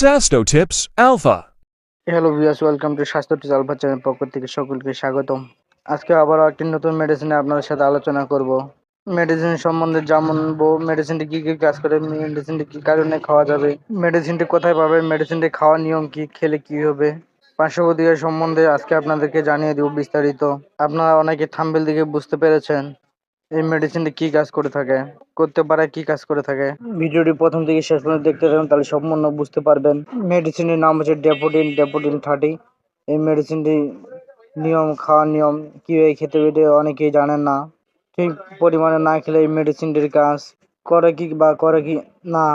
Sasto Tips Alpha. Hello viewers welcome to স্বাস্থ্য tips alpha channel পক্ষ থেকে সকলকে স্বাগতম। আজকে আবারও একটি নতুন মেডিসিনে আপনাদের সাথে আলোচনা করব। মেডিসিন সম্বন্ধে জানব মেডিসিনটি কী কী কাজ করে মেডিসিনটি কী কারণে খাওয়া যাবে মেডিসিনটি কোথায় পাবেন মেডিসিনটি খাওয়ার নিয়ম কি, খেলে কি হবে পার্শ্বপ্রতিকার সম্বন্ধে আজকে আপনাদেরকে জানিয়ে দেব বিস্তারিত। আপনারা অনেকে থাম্বেল দিকে বুঝতে পেরেছেন। এই মেডিসিনটি কি কাজ করে থাকে? করতে পারে, কি কাজ করে থাকে? ভিডিওটি প্রথম থেকে শেষ পর্যন্ত দেখতে থাকুন, তাহলে সম্পূর্ণ বুঝতে পারবেন। মেডিসিনের নাম হচ্ছে ডেপোডিন ডেপোডিন থার্টি এই মেডিসিনটি নিয়ম, খাওয়ার নিয়ম, কীভাবে খেতে হবে অনেকেই জানেন না। ঠিক পরিমাণে না খেলে এই মেডিসিনটির কাজ করে কি বা করে কি না।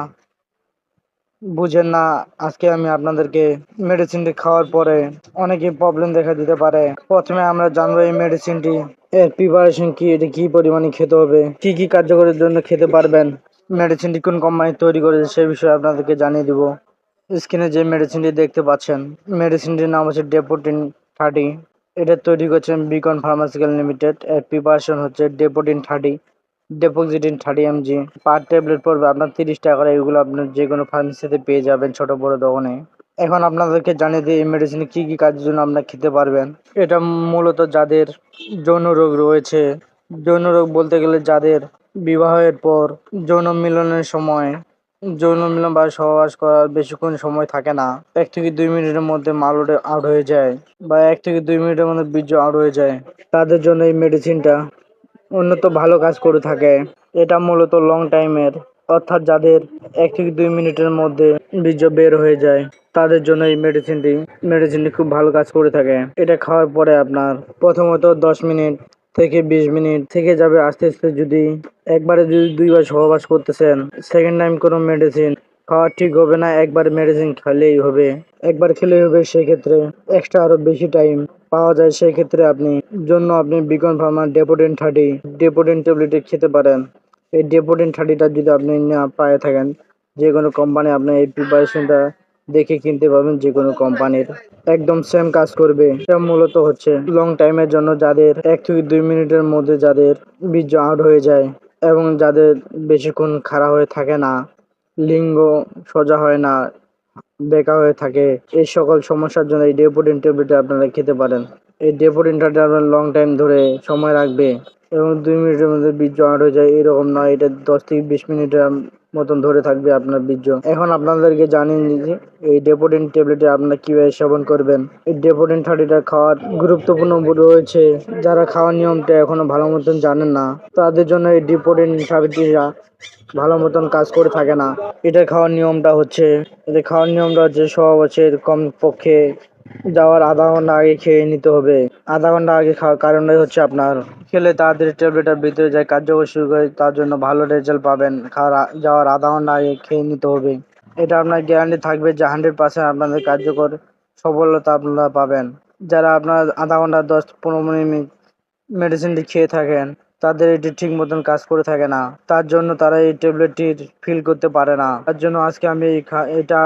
বুঝেন না, আজকে আমি আপনাদেরকে মেডিসিনটি খাওয়ার পরে অনেকই প্রবলেম দেখা দিতে পারে। প্রথমে আমরা জানব এই মেডিসিনটি এর প্রিপারেশন কি, এটা কি পরিমাণে খেতে হবে, কি কি কার্যকরের জন্য খেতে পারবেন মেডিসিনটি কোন কোম্পানি তৈরি করেছে সে বিষয়ে আপনাদেরকে জানিয়ে দিব। স্ক্রিনে যে মেডিসিনটি দেখতে পাচ্ছেন মেডিসিনটির নাম হচ্ছে ডেপোটিন থার্টি এটা তৈরি করছেন বিকন ফার্মাসিক্যাল লিমিটেড এর প্রিপারেশন হচ্ছে ডেপোটিন থার্টি ডেপোজিটিন থার্টি এমজি পার ট্যাবলেট পড়বে আপনার তিরিশ টাকা করে, এগুলো আপনার যে কোনো ফার্মেসিতে পেয়ে যাবেন ছোট বড় দোকানে। এখন আপনাদেরকে জানিয়ে দিই, এই মেডিসিনে কী কী কাজের জন্য আপনারা খেতে পারবেন। এটা মূলত যাদের যৌন রোগ রয়েছে, যৌন রোগ বলতে গেলে যাদের বিবাহের পর যৌন মিলনের সময়, যৌন মিলন বা সহবাস করার বেশিক্ষণ সময় থাকে না। এক থেকে দুই মিনিটের মধ্যে মাল আউট হয়ে যায় বা এক থেকে দুই মিনিটের মধ্যে বীর্য আউট হয়ে যায়। তাদের জন্য এই মেডিসিনটা উন্নত ভালো কাজ করে থাকে। এটা মূলত লং টাইমের অর্থাৎ যাদের এক থেকে দুই মিনিটের মধ্যে বীর্য বের হয়ে যায়, তাদের জন্য এই মেডিসিনটি মেডিসিনটি খুব ভালো কাজ করে থাকে। এটা খাওয়ার পরে আপনার প্রথমত দশ মিনিট থেকে বিশ মিনিট থেকে যাবে আস্তে আস্তে যদি একবারে যদি দুইবার সহবাস করতেছেন সেকেন্ড টাইম কোনো মেডিসিন খাওয়া ঠিক হবে না, একবার মেডিসিন খেলেই হবে। একবার খেলেই হবে, সেক্ষেত্রে এক্সট্রা আরও বেশি টাইম পাওয়া যায় সেই ক্ষেত্রে আপনি জন্য আপনি বিকন ফার্মার ডেপোডেন থার্টি ডেপোডেন ট্যাবলেট খেতে পারেন। এই ডেপোডেন থার্টিটা যদি আপনি না পায়ে থাকেন, যে কোনো কোম্পানি আপনার এই প্রিপারেশনটা দেখে কিনতে পারবেন যে কোনো কোম্পানির একদম সেম কাজ করবে। এটা মূলত হচ্ছে লং টাইমের জন্য যাদের এক থেকে দুই মিনিটের মধ্যে যাদের বীর্য আউট হয়ে যায় এবং যাদের বেশিক্ষণ খাড়া হয়ে থাকে না, লিঙ্গ সোজা হয় না বেকা হয়ে থাকে। এই সকল সমস্যার জন্য এই ডেপোডিন ট্যাবলেটটা আপনারা খেতে পারেন। এই ডেপোডিনটা আপনার লং টাইম ধরে সময় রাখবে এবং দুই মিনিটের মধ্যে বীজ জমাট হয়ে যায়, এরকম নয়। এটা দশ থেকে বিশ মিনিটের মতন ধরে থাকবে আপনার বীর্য। এখন আপনাদেরকে জানিয়ে দিচ্ছি, এই ডেপোডিন ট্যাবলেটে আপনারা কীভাবে সেবন করবেন। এই ডেপোডিন থার্টিটা খাওয়ার গুরুত্বপূর্ণ রয়েছে। যারা খাওয়ার নিয়মটা এখনও ভালো মতন জানেন না, তাদের জন্য এই ডেপোডেন্ট থার্টিটা ভালো মতন কাজ করে থাকে না। এটা খাওয়ার নিয়মটা হচ্ছে, এটা খাওয়ার নিয়মটা হচ্ছে সব হচ্ছে কম পক্ষে যাওয়ার আধা ঘণ্টা আগে খেয়ে নিতে হবে। আধা ঘণ্টা আগে খাওয়ার কারণটাই হচ্ছে আপনার খেলে তাড়াতাড়ি ট্যাবলেটের ভিতরে যায় কার্যকর শুরু করে তার জন্য ভালো রেজাল্ট পাবেন। খাওয়ার যাওয়ার আধা ঘণ্টা আগে খেয়ে নিতে হবে। এটা আপনার গ্যারান্টি থাকবে যে হান্ড্রেড পার্সেন্ট আপনাদের কার্যকর সফলতা আপনারা পাবেন। যারা আপনার আধা ঘণ্টা, দশ, পনেরো মিনিট মেডিসিনটি খেয়ে থাকেন, তাদের এটি ঠিক মতন কাজ করে থাকে না। তার জন্য তারা এই ট্যাবলেটটি ফিল করতে পারে না। তার জন্য আজকে আমি এটা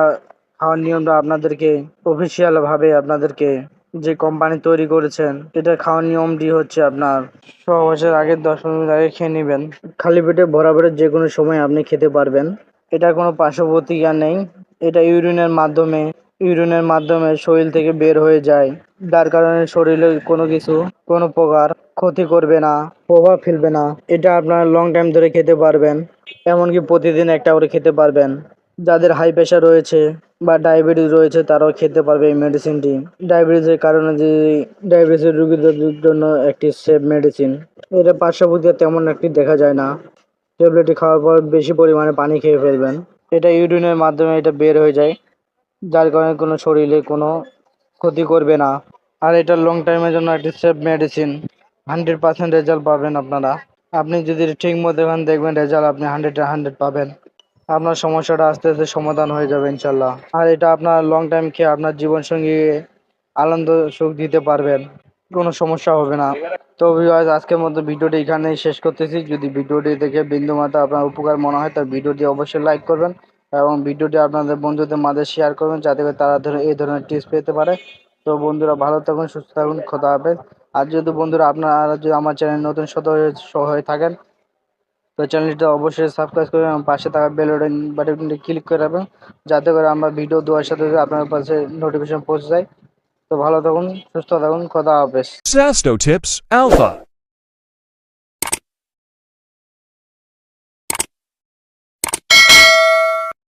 খাওয়ার নিয়মটা আপনাদেরকে অফিসিয়াল ভাবে আপনাদেরকে যে কোম্পানি তৈরি করেছেন এটা খাওয়ার নিয়মটি হচ্ছে আপনার ছ সহবাসের আগে দশ মিনিট আগে খেয়ে নেবেন। খালি পেটে বরাবরের যে কোনো সময় আপনি খেতে পারবেন। এটা কোনো পার্শ্ব নেই। এটা ইউরিনের মাধ্যমে ইউরিনের মাধ্যমে শরীর থেকে বের হয়ে যায়। যার কারণে শরীরে কোনো কিছু, কোনো প্রকার ক্ষতি করবে না, প্রভাব ফেলবে না। এটা আপনার লং টাইম ধরে খেতে পারবেন। এমনকি প্রতিদিন একটা করে খেতে পারবেন। যাদের হাই প্রেশার রয়েছে বা ডায়াবেটিস রয়েছে, তারাও খেতে পারবে এই মেডিসিনটি ডায়াবেটিসের কারণে যে ডায়াবেটিসের রোগীদের জন্য একটি সেফ মেডিসিন এটা পার্শ্বপ্রতিক্রিয়া তেমন একটি দেখা যায় না। ট্যাবলেটটি খাওয়ার পর বেশি পরিমাণে পানি খেয়ে ফেলবেন। এটা ইউরিনের মাধ্যমে এটা বের হয়ে যায়। যার কারণে কোনো শরীরে কোনো ক্ষতি করবে না। আর এটা লং টাইমের জন্য একটি safe medicine hundred percent result পাবেন আপনারা। আপনি যদি ঠিক মতো এখন দেখবেন রেজাল্ট আপনি হান্ড্রেডে হান্ড্রেড পাবেন। আপনার সমস্যাটা আস্তে আস্তে সমাধান হয়ে যাবে ইনশাল্লাহ। আর এটা আপনার লং টাইম খেয়ে আপনার জীবনসঙ্গী আনন্দ, সুখ দিতে পারবেন। কোনো সমস্যা হবে না। তো ভিউয়ার্স আজকের মতো ভিডিওটি এখানেই শেষ করতেছি। যদি ভিডিওটি দেখে বিন্দু মাত্র আপনার উপকার মনে হয় তার ভিডিওটি অবশ্যই লাইক করবেন এবং ভিডিওটি আপনাদের বন্ধুদের মাঝে শেয়ার করবেন যাতে করে তারা ধরে এই ধরনের টিপস পেতে পারে। তো বন্ধুরা, ভালো থাকুন, সুস্থ থাকুন, খোদা হাফেজ। আর যদি বন্ধুরা আপনারা যদি আমার চ্যানেল নতুন সদস্য হয়ে থাকেন তো চ্যানেলটি অবশ্যই সাবস্ক্রাইব করে এবং পাশে থাকা বেল বাটনটি ক্লিক করে রাখবেন, যাতে করে আমরা ভিডিও দেওয়ার সাথে সাথে আপনার পাশে নোটিফিকেশন পৌঁছে যায় তো ভালো থাকুন, সুস্থ থাকুন কথা হাফেজ.